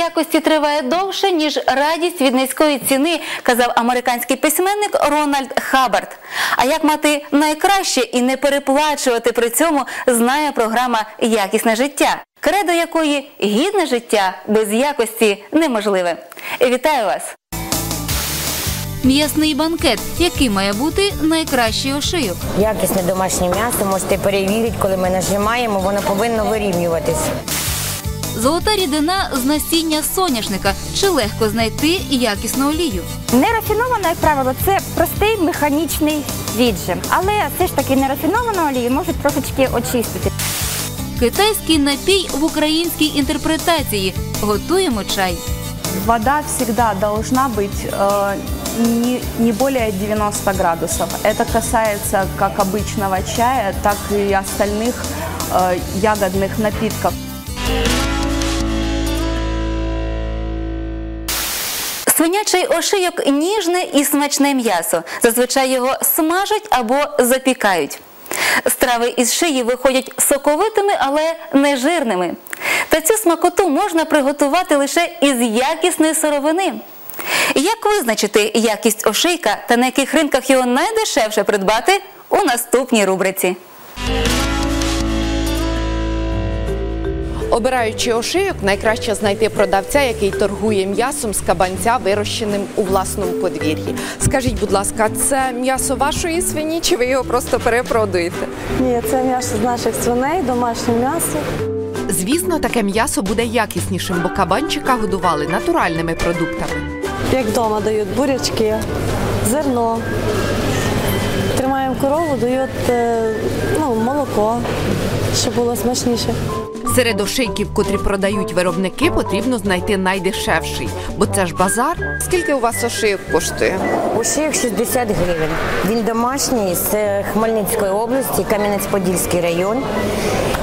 Якості триває довше, ніж радість від низької ціни, казав американський письменник Рональд Хаббард. А як мати найкраще і не переплачувати при цьому, знає програма Якісне життя, кредо якої гідне життя без якості неможливе. Вітаю вас! М'ясний банкет, який має бути найкращий ошийок. Якісне домашнє м'ясо можете перевірити, коли ми нажимаємо, воно повинно вирівнюватись. Золота рідина з насіння соняшника. Чи легко знайти якісну олію? Нерафінована, як правило, це простий механічний віджим, але все ж таки нерафіновану олію можуть трошечки очистити. Китайський напій в українській інтерпретації. Готуємо чай. Вода всегда должна быть э, не, не более 90 градусов. Это касается как обычного чая, так и остальных э, ягодных напитков. Свинячий ошийок ніжне і смачне м'ясо. Зазвичай його смажать або запікають. Страви із шиї виходять соковитими, але не жирними. Та цю смакоту можна приготувати лише із якісної сировини. Як визначити якість ошийка та на яких ринках його найдешевше придбати у наступній рубриці? Обираючи ошийок, найкраще знайти продавця, який торгує м'ясом з кабанця, вирощеним у власному подвір'ї. Скажіть, будь ласка, це м'ясо вашої свині, чи ви його просто перепродуєте? Ні, це м'ясо з наших свиней, домашнє м'ясо. Звісно, таке м'ясо буде якіснішим, бо кабанчика годували натуральними продуктами. Як вдома дають бурячки, зерно. Тримаємо корову, дають е, ну, молоко, щоб було смачніше. Серед ошийків, котрі продають виробники, потрібно знайти найдешевший, бо це ж базар. Скільки у вас ошийок коштує? Ушик 60 гривень. Він домашній з е, Хмельницької області, Кам'янець-Подільський район.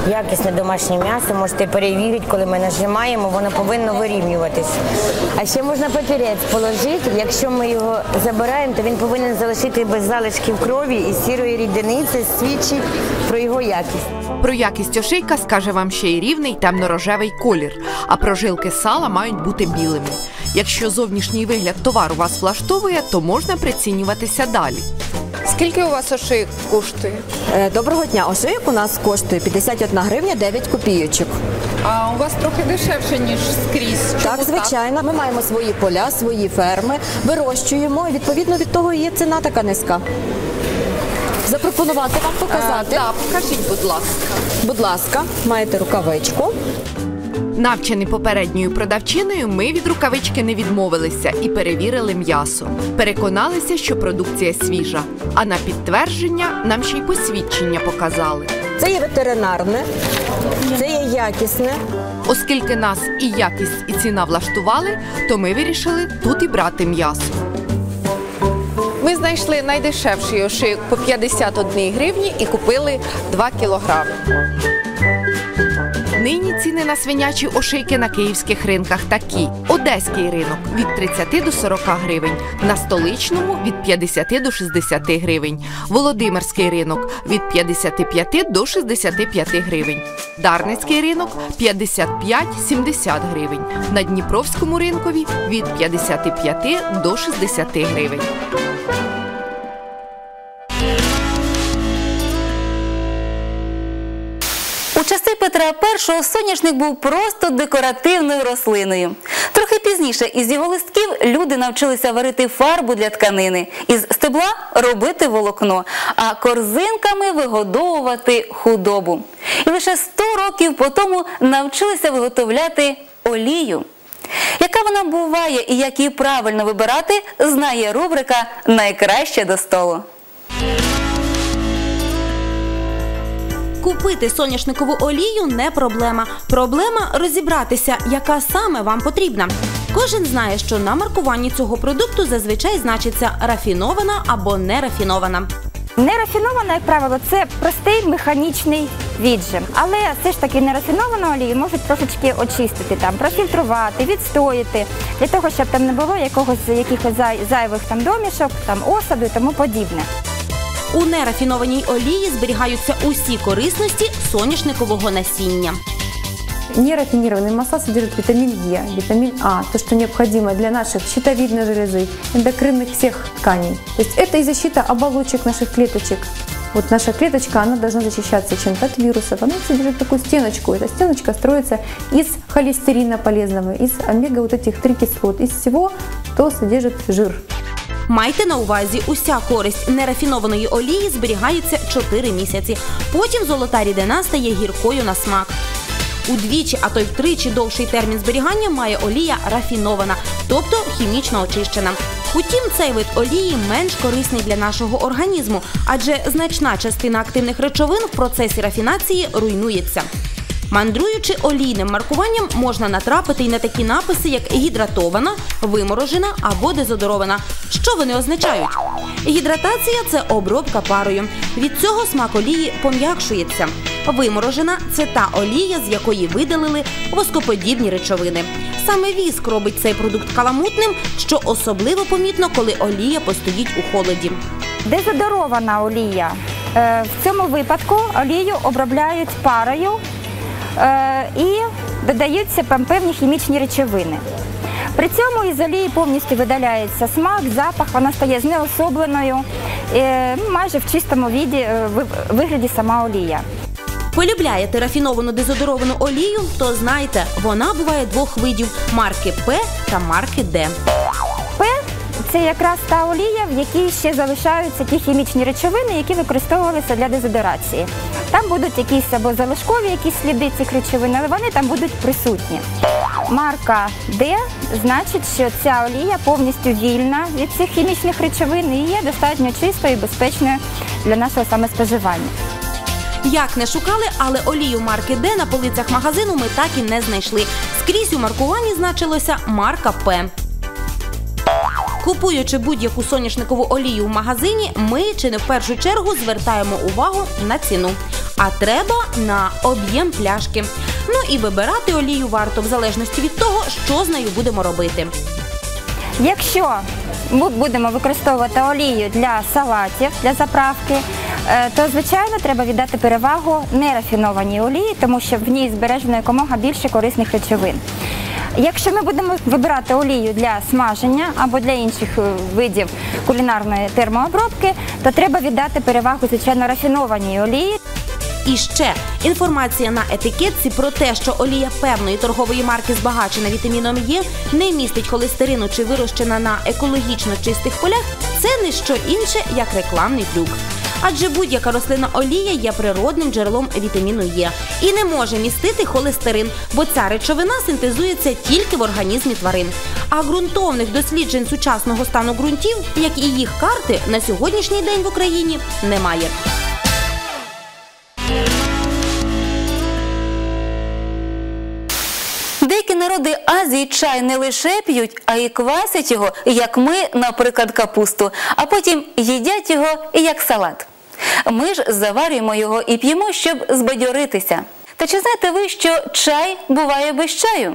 Якісне домашнє м'ясо можете перевірити, коли ми нажимаємо, воно повинно вирівнюватись. А ще можна папірець положити. Якщо ми його забираємо, то він повинен залишити без залишків крові і сірої рідини. Це свідчить про його якість. Про якість ошийка скаже вам ще й рівний темно-рожевий колір, а прожилки сала мають бути білими. Якщо зовнішній вигляд товару вас влаштовує, то можна прицінюватися далі. Скільки у вас ошийок коштує? Е, Доброго дня. Ошийок у нас коштує 51 гривня 9 копійочок. А у вас трохи дешевше, ніж скрізь. Так, звичайно, ми маємо свої поля, свої ферми, вирощуємо. і Відповідно від того є ціна така низька. Запропонувати вам показати. Так, покажіть, будь ласка. Будь ласка, маєте рукавичку. Навчені попередньою продавчиною, ми від рукавички не відмовилися і перевірили м'ясо. Переконалися, що продукція свіжа. А на підтвердження нам ще й посвідчення показали. Це є ветеринарне, це є якісне. Оскільки нас і якість, і ціна влаштували, то ми вирішили тут і брати м'ясо. Ми знайшли найдешевший ошийок по 51 гривні і купили 2 кілограми. Нині ціни на свинячі ошийки на київських ринках такі: Одеський ринок від 30 до 40 гривень, на столичному від 50 до 60 гривень, Володимирський ринок від 55 до 65 гривень, Дарницький ринок 55-70 гривень, на Дніпровському ринкові від 55 до 60 гривень. Петра І соняшник був просто декоративною рослиною. Трохи пізніше із його листків люди навчилися варити фарбу для тканини, із стебла робити волокно, а корзинками вигодовувати худобу. І лише 100 років по тому навчилися виготовляти олію. Яка вона буває і як її правильно вибирати, знає рубрика Найкраще до столу. Купити соняшникову олію не проблема. Проблема розібратися, яка саме вам потрібна. Кожен знає, що на маркуванні цього продукту зазвичай значиться рафінована або нерафінована. Нерафінована, як правило, це простий механічний віджим, але все ж таки нерафіновану олію можуть трошечки очистити, там, профільтрувати, відстояти, для того, щоб там не було якогось якихось зай- зайвих там домішок, там осаду і тому подібне. У нерафінованій олії зберігаються усі корисності соняшникового насіння. Нерафинированные масла содержат витамин Е, витамин А, то, что необходимо для наших щитовидной железы, эндокринных всех тканей. То есть это и защита оболочек наших клеточек. Вот наша клеточка, она должна защищаться чем-то от вирусов. Она содержит такую стеночку. Эта стеночка строится из холестерина полезного, из омега вот этих три кислот, из всего, что содержит жир. Майте на увазі, уся користь нерафінованої олії зберігається 4 місяці. Потім золота рідина стає гіркою на смак. Удвічі, а то й втричі довший термін зберігання має олія рафінована, тобто хімічно очищена. Утім, цей вид олії менш корисний для нашого організму, адже значна частина активних речовин в процесі рафінації руйнується. Мандруючи олійним маркуванням, можна натрапити й на такі написи, як гідратована, виморожена або дезодорована. Що вони означають? Гідратація це обробка парою. Від цього смак олії пом'якшується. Виморожена це та олія, з якої видалили воскоподібні речовини. Саме віск робить цей продукт каламутним, що особливо помітно, коли олія постоїть у холоді. Дезодорована олія. Е, В цьому випадку олію обробляють парою і додаються певні хімічні речовини. При цьому із олії повністю видаляється смак, запах, вона стає знеособленою, е, майже в чистому віді, е, вигляді сама олія. Полюбляєте рафіновану дезодоровану олію, то знайте, вона буває двох видів марки П та марки Д. Це якраз та олія, в якій ще залишаються ті хімічні речовини, які використовувалися для дезодорації. Там будуть якісь або залишкові якісь сліди цих речовин, але вони там будуть присутні. Марка Д значить, що ця олія повністю вільна від цих хімічних речовин і є достатньо чистою і безпечною для нашого саме споживання. Як не шукали, але олію марки Д на полицях магазину ми так і не знайшли. Скрізь у маркуванні значилося марка П. Купуючи будь-яку соняшникову олію в магазині, ми чи не в першу чергу звертаємо увагу на ціну. А треба на об'єм пляшки. Ну і вибирати олію варто в залежності від того, що з нею будемо робити. Якщо ми будемо використовувати олію для салатів, для заправки, е, то звичайно треба віддати перевагу нерафінованій олії, тому що в ній збережено якомога більше корисних речовин. Якщо ми будемо вибирати олію для смаження або для інших е, видів кулінарної термообробки, то треба віддати перевагу звичайно рафінованій олії. І ще інформація на етикетці про те, що олія певної торгової марки збагачена вітаміном Е, не містить холестерину чи вирощена на екологічно чистих полях. Це не що інше, як рекламний трюк. Адже будь-яка рослинна олія є природним джерелом вітаміну Е і не може містити холестерин, бо ця речовина синтезується тільки в організмі тварин. А ґрунтовних досліджень сучасного стану ґрунтів, як і їх карти, на сьогоднішній день в Україні немає. Деякі народи Азії чай не лише п'ють, а й квасять його, як ми, наприклад, капусту, а потім їдять його як салат. Ми ж заварюємо його і п'ємо, щоб збадьоритися. Та чи знаєте ви, що чай буває без чаю?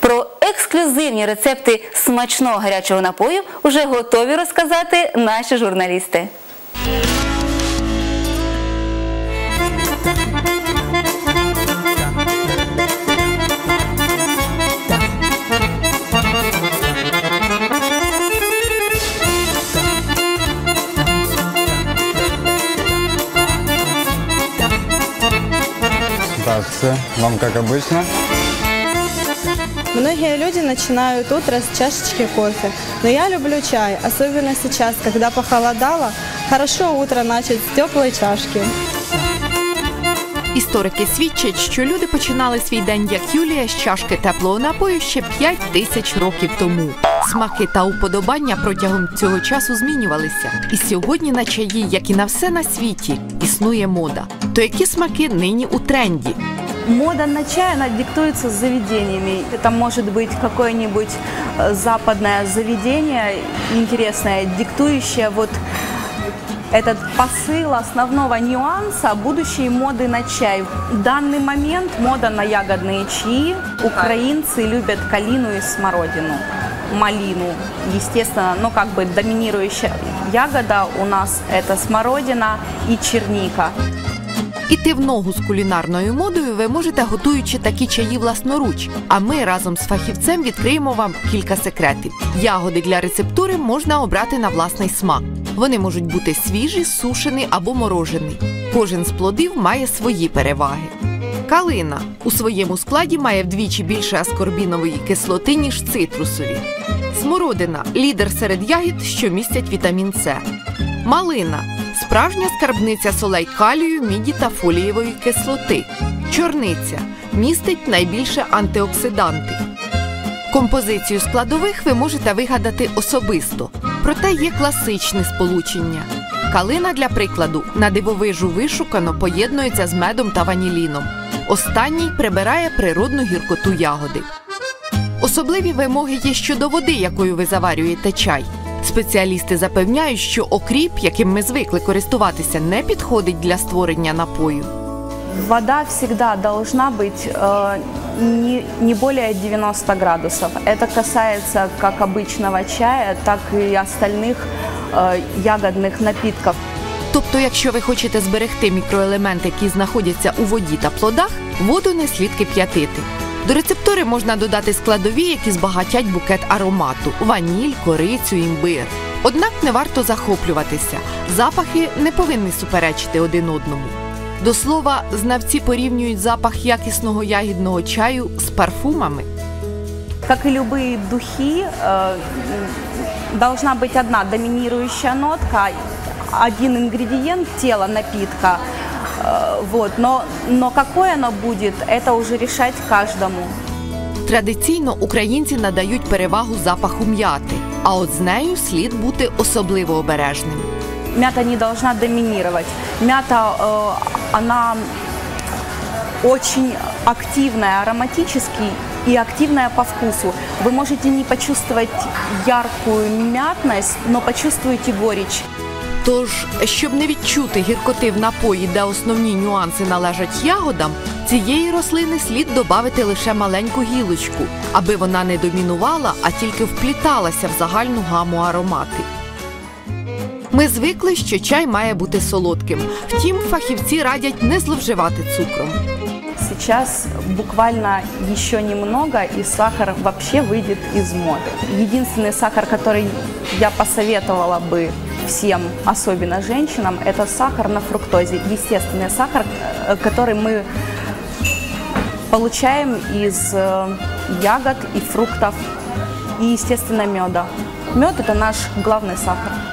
Про ексклюзивні рецепти смачного гарячого напою вже готові розказати наші журналісти. Вам как обычно. Многие люди начинают утро с чашечки кофе, но я люблю чай, особенно сейчас, когда похолодало. Хорошо утро начать с теплой чашки. Історики свідчать, що люди починали свій день як Юлія з чашки теплого напою ще 5 тисяч років тому. Смаки та уподобання протягом цього часу змінювалися. І сьогодні на чаї, як і на все на світі, існує мода. То які смаки нині у тренді? Мода на чай, она диктуется заведениями. Это может быть какое-нибудь э, западное заведение интересное, диктующее вот этот посыл основного нюанса будущей моды на чай. В данный момент мода на ягодные чаи. Украинцы любят калину и смородину, малину, естественно, но как бы доминирующая ягода у нас это смородина и черника. Іти в ногу з кулінарною модою ви можете, готуючи такі чаї власноруч. А ми разом з фахівцем відкриємо вам кілька секретів. Ягоди для рецептури можна обрати на власний смак. Вони можуть бути свіжі, сушені або морожені. Кожен з плодів має свої переваги. Калина у своєму складі має вдвічі більше аскорбінової кислоти, ніж цитрусові. Смородина лідер серед ягід, що містять вітамін С. Малина справжня скарбниця солей калію, міді та фолієвої кислоти. Чорниця містить найбільше антиоксиданти. Композицію складових ви можете вигадати особисто, проте є класичне сполучення. Калина, для прикладу, на дивовижу вишукано поєднується з медом та ваніліном. Останній прибирає природну гіркоту ягоди. Особливі вимоги є щодо води, якою ви заварюєте чай. Спеціалісти запевняють, що окріп, яким ми звикли користуватися, не підходить для створення напою. Вода всегда должна быть э, не, не более 90 градусов. Это касается как обычного чая, так и остальных э, ягодных напитков. Тобто, якщо ви хочете зберегти мікроелементи, які знаходяться у воді та плодах, воду не слід кип'ятити. До рецептури можна додати складові, які збагатять букет аромату ваніль, корицю, імбир. Однак не варто захоплюватися. Запахи не повинні суперечити один одному. До слова, знавці порівнюють запах якісного ягідного чаю з парфумами. Как и любые духи, э, должна быть одна доминирующая нотка, один ингредиент тела напитка. Э, вот. но, но какое оно будет, это уже решать каждому. Традиційно українці надають перевагу запаху м'яти, а от з нею слід бути особливо обережним. Мята не должна доминировать. Мята, э, она очень активная ароматически и активная по вкусу. Вы можете не почувствовать яркую мятность, но почувствуете горечь. Тож, щоб не відчути гіркоти в напої, де основні нюанси належать ягодам, цієї рослини слід додати лише маленьку гілочку, аби вона не домінувала, а тільки впліталася в загальну гаму аромати. Ми звикли, що чай має бути солодким. Втім, фахівці радять не зловживати цукром. Сейчас буквально еще немного, и сахар вообще выйдет из моды. Единственный сахар, который я посоветовала бы всем, особенно женщинам, это сахар на фруктозе. Естественный сахар, э, который мы получаем из э, ягод и фруктов, и, естественно, меда. Мед – это наш главный сахар.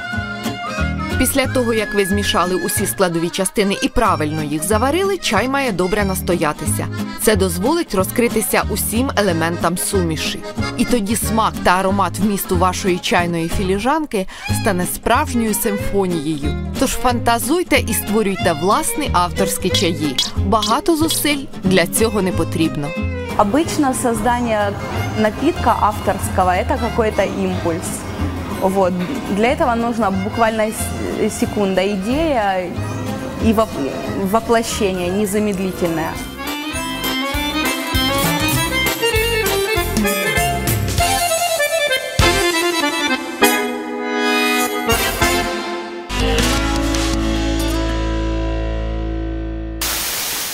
Після того, як ви змішали усі складові частини і правильно їх заварили, чай має добре настоятися. Це дозволить розкритися усім елементам суміші. І тоді смак та аромат вмісту вашої чайної філіжанки стане справжньою симфонією. Тож фантазуйте і створюйте власні авторські чаї. Багато зусиль для цього не потрібно. Обычно создание напитка авторского – это какой-то. Вот. Для этого нужно буквально секунда идея и воплощение незамедлительное.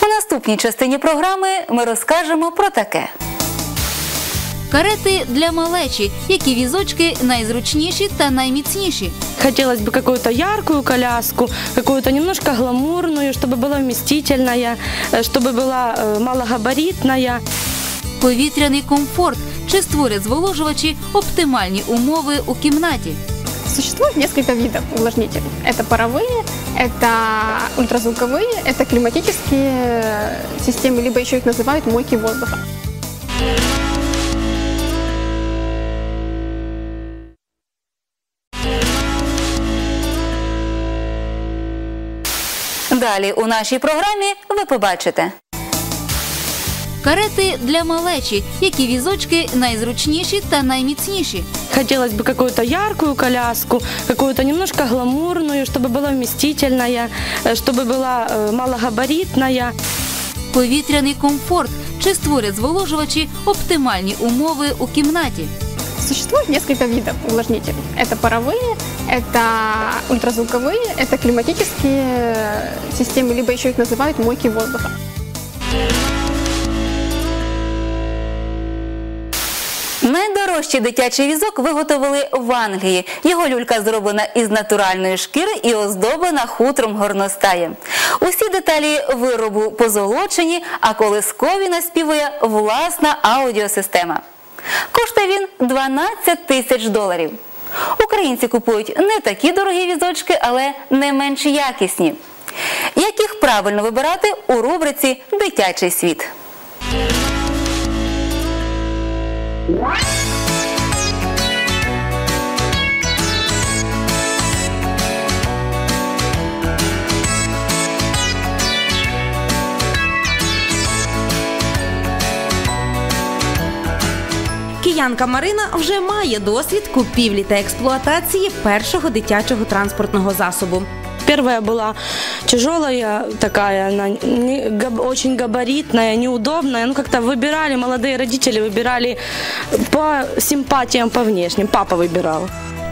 У наступній частині програми ми розкажемо про таке. Карети для малечі, які візочки найзручніші та найміцніші. Хотелось бы какую-то яркую коляску, какую-то немножко гламурную, чтобы была вместительная, э, чтобы была э, малогабаритная. Повітряний комфорт чи створять зволожувачі оптимальні умови у кімнаті. Существует несколько видов увлажнителей. Это паровые, это ультразвуковые, это климатические системы, либо еще их называют мойки воздуха. Далі у нашій програмі ви побачите. Карети для малечі, які візочки найзручніші та найміцніші. Хотелось бы какую-то яркую коляску, какую-то немножко гламурную, чтобы была вместительная, э, чтобы была э, малогабаритная. Повітряний комфорт чи створять зволожувачі оптимальні умови у кімнаті. Существует несколько видов увлажнителей. Это паровые, Это ультразвуковые, это климатические системы, либо еще их называют мойки воздуха. Найдорожчий дитячий візок виготовили в Англії. Його люлька зроблена із натуральної шкіри і оздоблена хутром горностаєм. Усі деталі виробу позолочені, а колискові наспівує власна аудіосистема. Коштує він 12 тисяч доларів. Українці купують не такі дорогі візочки, але не менш якісні. Яких правильно вибирати у рубриці Дитячий світ. Киянка Марина вже має досвід купівлі та експлуатації першого дитячого транспортного засобу. Первая была тяжелая такая, она не- габ- очень габаритная, неудобная. Ну, как-то выбирали, молодые родители выбирали по симпатиям, по внешним. Папа выбирал.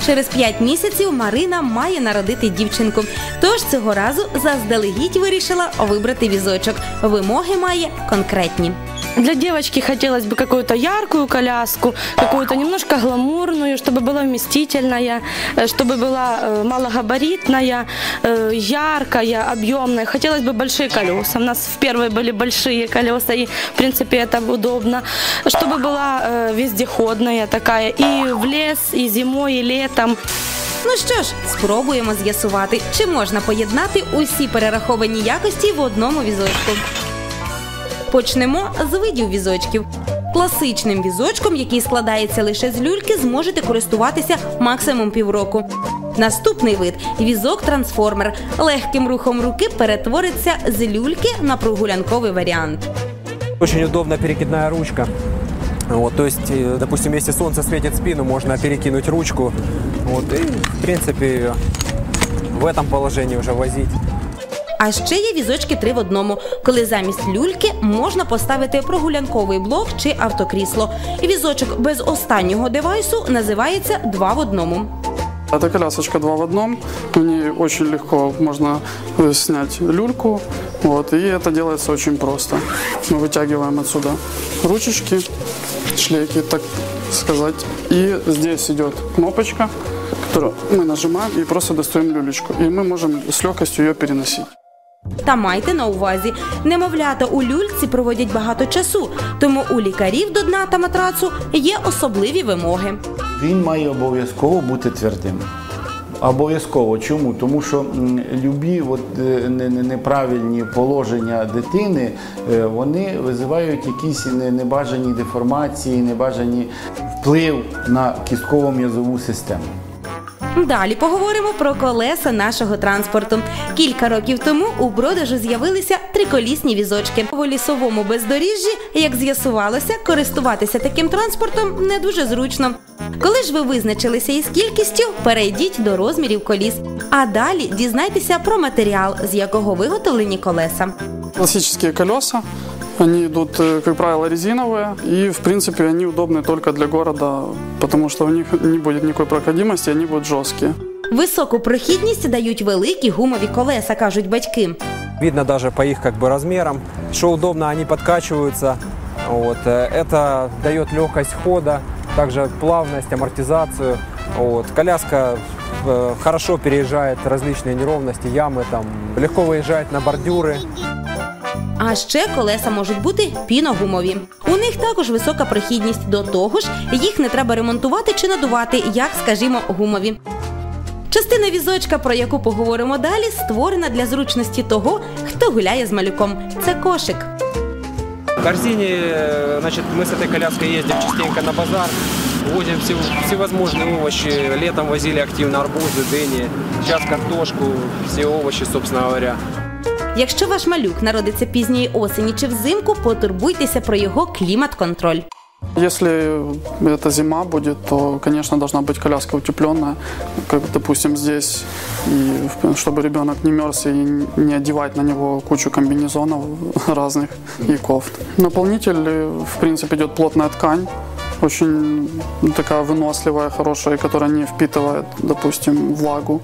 Через 5 місяців Марина має народити дівчинку. Тож цього разу заздалегідь вирішила вибрати візочок. Вимоги має конкретні. Для девочки хотелось бы какую-то яркую коляску, какую-то немножко гламурную, чтобы была вместительная, э, чтобы была э, малогабаритная, э, яркая, объемная. Хотелось бы большие колеса. У нас в первой были большие колеса, и в принципе это удобно. Чтобы была э, вездеходная такая, и в лес, и зимой, и летом. Ну що ж, спробуємо з'ясувати, чи можна поєднати усі перераховані якості в одному візочку. Почнемо з видів візочків. Класичним візочком, який складається лише з люльки, зможете користуватися максимум півроку. Наступний вид візок-трансформер. Легким рухом руки перетвориться з люльки на прогулянковий варіант. Очень удобна перекидная ручка. Вот, то есть, э, допустим, если солнце светит спину, можно перекинуть ручку. Вот, и, в принципе, в этом положении уже возить. А ще є візочки три в одному, коли замість люльки можна поставити прогулянковий блок чи автокрісло. Візочок без останнього девайсу називається два в одному. Это колясочка два в одном. В ней очень легко можно э, снять люльку. Вот, и это делается очень просто. Мы вытягиваем отсюда ручечки, шлейки, так сказать. И здесь идет кнопочка, которую мы нажимаем и просто достаем люлечку. И мы можем с легкостью ее переносить. Та майте на увазі, немовлята у люльці проводять багато часу, тому у лікарів до дна та матрацу є особливі вимоги. Він має обов'язково бути твердим. Обов'язково. Чому? Тому що любі от, е, не- не- неправильні положення дитини е, вони визивають якісь небажані деформації, небажані вплив на кістково-м'язову систему. Далі поговоримо про колеса нашого транспорту. Кілька років тому у продажу з'явилися триколісні візочки. У лісовому бездоріжжі, як з'ясувалося, користуватися таким транспортом не дуже зручно. Коли ж ви визначилися із кількістю, перейдіть до розмірів коліс. А далі дізнайтеся про матеріал, з якого виготовлені колеса. Классические колеса, они идут, э, как правило, резиновые, и, в принципе, они удобны только для города, потому что у них не будет никакой проходимости, они будут жесткие. Високу прохідність дають великі гумові колеса, кажуть батьки. Видно даже по их как бы размерам, что удобно, они подкачиваются. Вот, э, это дает легкость хода, также плавность, амортизацию. Вот, коляска э, хорошо переезжает различные неровности, ямы, там, легко выезжает на бордюры. А ще колеса можуть бути піногумові. У них також висока прохідність. До того ж, їх не треба ремонтувати чи надувати, як, скажімо, гумові. Частина візочка, про яку поговоримо далі, створена для зручності того, хто гуляє з малюком. Це кошик. В корзине, э, значит, мы с этой коляской ездим частенько на базар, возим все, всевозможные овощи. Летом возили активно арбузы, дыни, сейчас картошку, все овощи, собственно говоря. Якщо ваш малюк народиться пізньої осені чи взимку, потурбуйтеся про його клімат-контроль. Если это зима будет, то, конечно, должна быть коляска утепленная, как, допустим, здесь, и в- чтобы ребенок не мерз и не одевать на него кучу комбинезонов разных и кофт. Наполнитель, э, в принципе, идет плотная ткань, очень такая выносливая, хорошая, которая не впитывает, допустим, влагу.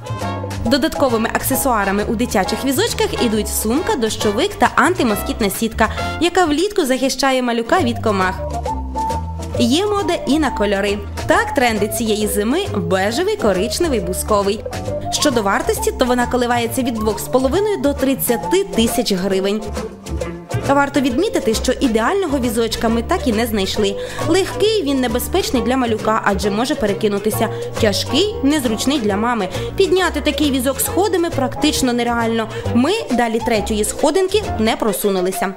Додатковими аксесуарами у дитячих візочках ідуть сумка, дощовик та антимоскітна сітка, яка влітку захищає малюка від комах. Є мода і на кольори. Так, тренди цієї зими бежевий, коричневий, бусковий. Щодо вартості, то вона коливається від 2,5 до 30 тисяч гривень. Варто відмітити, що ідеального візочка ми так і не знайшли. Легкий він небезпечний для малюка, адже може перекинутися. Тяжкий, незручний для мами. Підняти такий візок сходами практично нереально. Ми далі третьої сходинки не просунулися.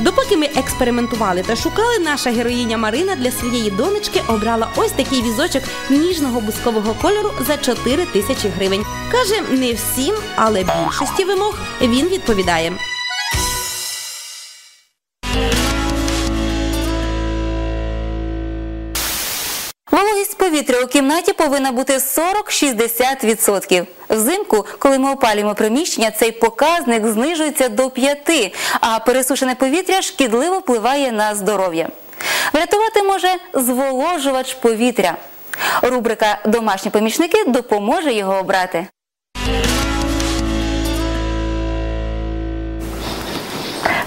Допоки ми експериментували та шукали, наша героїня Марина для своєї донечки обрала ось такий візочок ніжного бускового кольору за 4 тисячі гривень. Каже, не всім, але більшості вимог він відповідає. Кімнаті повинна бути 40-60%. Взимку, коли ми опалюємо приміщення, цей показник знижується до 5%, а пересушене повітря шкідливо впливає на здоров'я. Врятувати може зволожувач повітря. Рубрика Домашні помічники допоможе його обрати.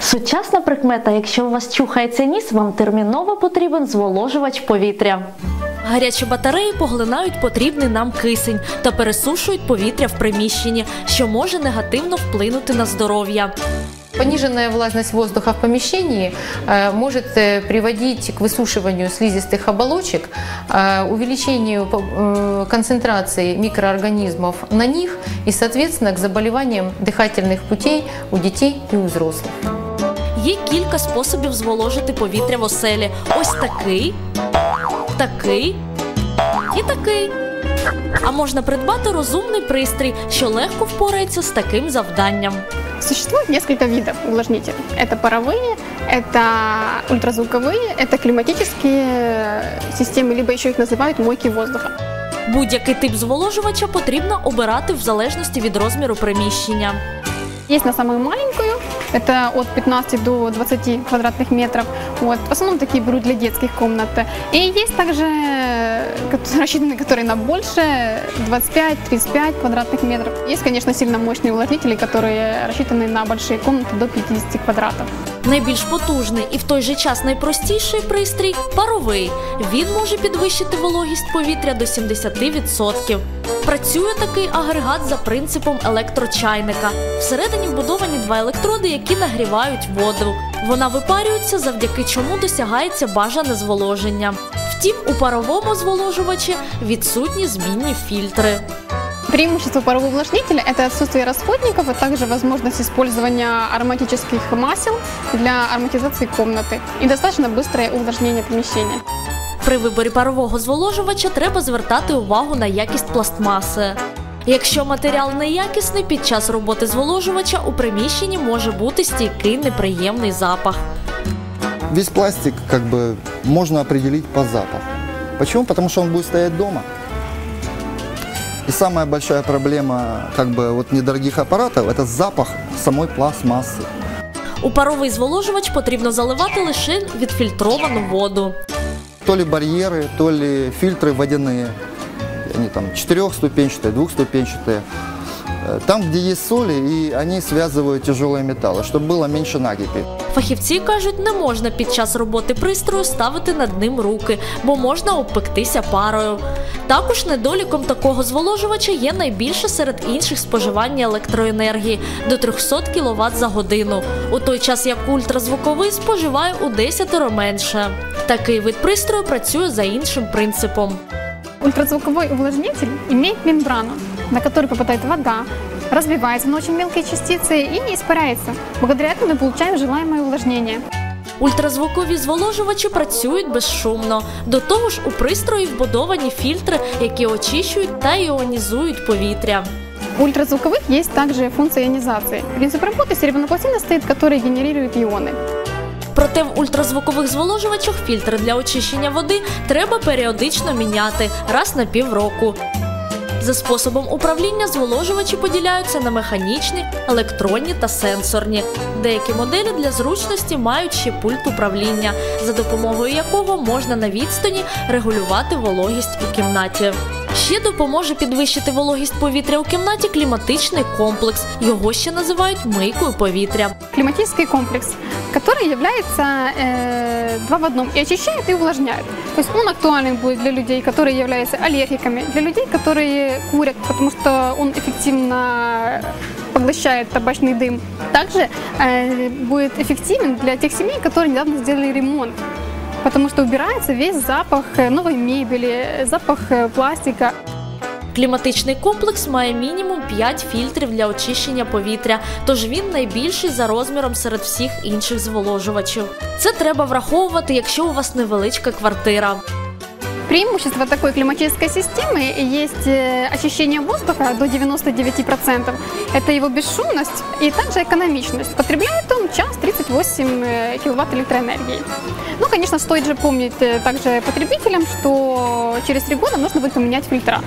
Сучасна прикмета, якщо у вас чухається ніс, вам терміново потрібен зволожувач повітря. Гарячі батареї поглинають потрібний нам кисень та пересушують повітря в приміщенні, що може негативно вплинути на здоров'я. Пониженная влажность воздуха в помещении э, может э, приводить к высушиванию слизистых оболочек, э, увеличению э, концентрации микроорганизмов на них и, соответственно, к заболеваниям дыхательных путей у детей и у взрослых. Є кілька способів зволожити повітря в оселі. Ось такий, такий і такий. А можна придбати розумний пристрій, що легко впорається з таким завданням. Существует несколько видов увлажнителей. Это паровые, это ультразвуковые, это климатические системы, либо еще их называют мойки воздуха. Будь-який тип зволожувача потрібно обирати в залежності від розміру приміщення. Есть на самую маленькую, это от 15 до 20 квадратных метров. Вот. В основном такие берут для детских комнат. И есть также э, ко- рассчитанные, которые на больше, 25-35 квадратных метров. Есть, конечно, сильно мощные увлажнители, которые рассчитаны на большие комнаты до 50 квадратов. Найбільш потужний і в той же час найпростіший пристрій паровий. Він може підвищити вологість повітря до 70%. Працює такий агрегат за принципом електрочайника. Всередині вбудовані два електроди, які нагрівають воду. Вона випарюється, завдяки чому досягається бажане зволоження. Втім, у паровому зволожувачі відсутні змінні фільтри. Преимущество парового увлажнителя – это отсутствие расходников, а также возможность использования ароматических масел для ароматизации комнаты и достаточно быстрое увлажнение помещения. При виборі парового зволожувача треба звертати увагу на якість пластмаси. Якщо матеріал неякісний, під час роботи зволожувача у приміщенні може бути стійкий неприємний запах. Весь пластик как бы можно определить по запаху. Почему? Потому что он будет стоять дома. И самая большая проблема как бы вот недорогих аппаратов – это запах самой пластмассы. У паровий зволожувач потрібно заливати лише відфільтровану воду. То ли барьеры, то ли фильтры водяные. Они там четырехступенчатые, двухступенчатые. Э, Там, где есть соли, и они связывают тяжелые металлы, чтобы было меньше накипи. Фахівці кажуть, не можна під час роботи пристрою ставити над ним руки, бо можна обпектися парою. Також недоліком такого зволожувача є найбільше серед інших споживання електроенергії до 300 кВт за годину, у той час як ультразвуковий споживає у 10 менше. Такий вид пристрою працює за іншим принципом. Ультразвуковой увлажнитель имеет мембрану, на которой попадает вода, разбивается на очень мелкие частицы и испаряется. Благодаря этому мы получаем желаемое увлажнение. Ультразвукові зволожувачі працюють безшумно. До того ж, у пристрої вбудовані фільтри, які очищують та іонізують повітря. У ультразвуковых есть также функция ионизации. Принцип работы серебропластина стоит, который генерирует ионы. Проте в ультразвукових зволожувачах фільтри для очищення води треба періодично міняти раз на півроку. За способом управління зволожувачі поділяються на механічні, електронні та сенсорні. Деякі моделі для зручності мають ще пульт управління, за допомогою якого можна на відстані регулювати вологість у кімнаті. Ще допоможе підвищити вологість повітря у кімнаті кліматичний комплекс. Його ще називають мийкою повітря. Климатический комплекс, является э, два в одном и очищает и увлажняет. То есть он актуален будет для людей, которые являются аллергиками, для людей, которые курят, потому что он эффективно поглощает табачный дым. Также э, будет эффективен для тех семей, которые недавно сделали ремонт. Потому что убирается весь запах э, новой мебели, запах э, пластика. Кліматичний комплекс має мінімум 5 фільтрів для очищення повітря, тож він найбільший за розміром серед всіх інших зволожувачів. Це треба враховувати, якщо у вас невеличка квартира. Преимущество такой климатической системы есть э, очищение воздуха до 99%. Это его бесшумность и также экономичность. Потребляет он час 38 э, киловатт электроэнергии. Ну, конечно, стоит же помнить э, также потребителям, что через три года нужно будет поменять фильтра.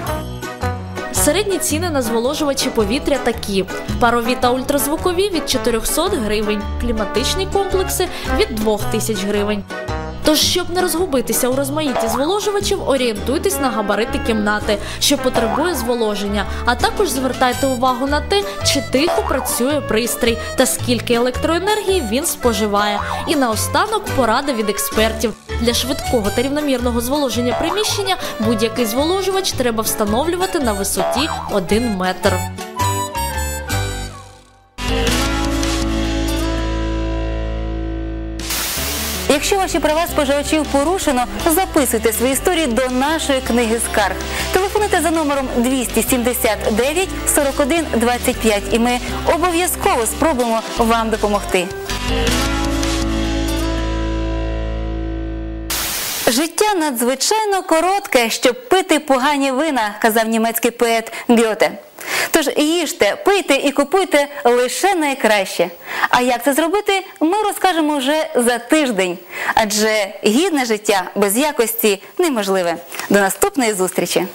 Середні ціни на зволожувачі повітря такі: парові та ультразвукові від 400 гривень, кліматичні комплекси від 2000 гривень. Тож, щоб не розгубитися у розмаїтті зволожувачів, орієнтуйтесь на габарити кімнати, що потребує зволоження, а також звертайте увагу на те, чи тихо працює пристрій та скільки електроенергії він споживає. І наостанок порада від експертів. Для швидкого та рівномірного зволоження приміщення будь-який зволожувач треба встановлювати на висоті 1 метр. Якщо ваші права споживачів порушено, записуйте свої історії до нашої книги скарг. Телефонуйте за номером 279 41 25 і ми обов'язково спробуємо вам допомогти. Життя надзвичайно коротке, щоб пити погані вина, казав німецький поет Гьоте. Тож їжте, пийте і купуйте лише найкраще. А як це зробити, ми розкажемо вже за тиждень. Адже гідне життя без якості неможливе. До наступної зустрічі!